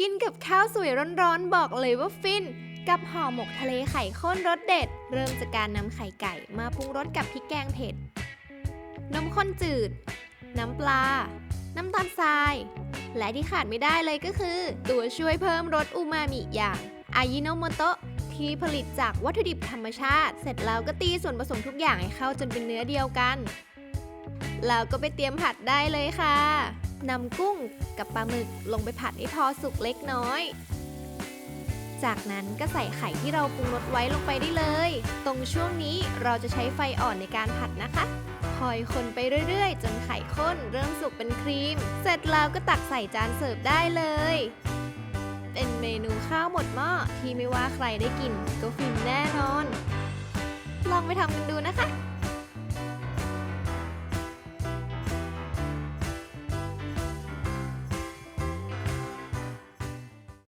กินกับข้าวสวยร้อนๆ บอกเลยว่าฟิน กับห่อหมกทะเลไข่ข้นรสเด็ด เริ่มจากการนำไข่ไก่มาปรุงรสกับพริกแกงเผ็ด นมข้นจืด น้ำปลา น้ำตาลทราย และที่ขาดไม่ได้เลยก็คือ ตัวช่วยเพิ่มรสอูมามิอย่างอายิโนโมโตะที่ผลิตจากวัตถุดิบธรรมชาติ เสร็จแล้วก็ตีส่วนผสมทุกอย่างให้เข้าจนเป็นเนื้อเดียวกัน แล้วก็ไปเตรียมผัดได้เลยค่ะ นำกุ้งกับปลาหมึกลงไปผัดให้พอสุกเล็กน้อย จากนั้นก็ใส่ไข่ที่เราปรุงรสไว้ลงไปได้เลย ตรงช่วงนี้เราจะใช้ไฟอ่อนในการผัดนะคะ คอยคนไปเรื่อยๆ จนไข่ข้นเริ่มสุกเป็นครีม เสร็จแล้วก็ตักใส่จานเสิร์ฟได้เลย เป็นเมนูข้าวหมดหม้อที่ไม่ว่าใครได้กินก็ฟินแน่นอน ลองไปทำกันดูนะคะ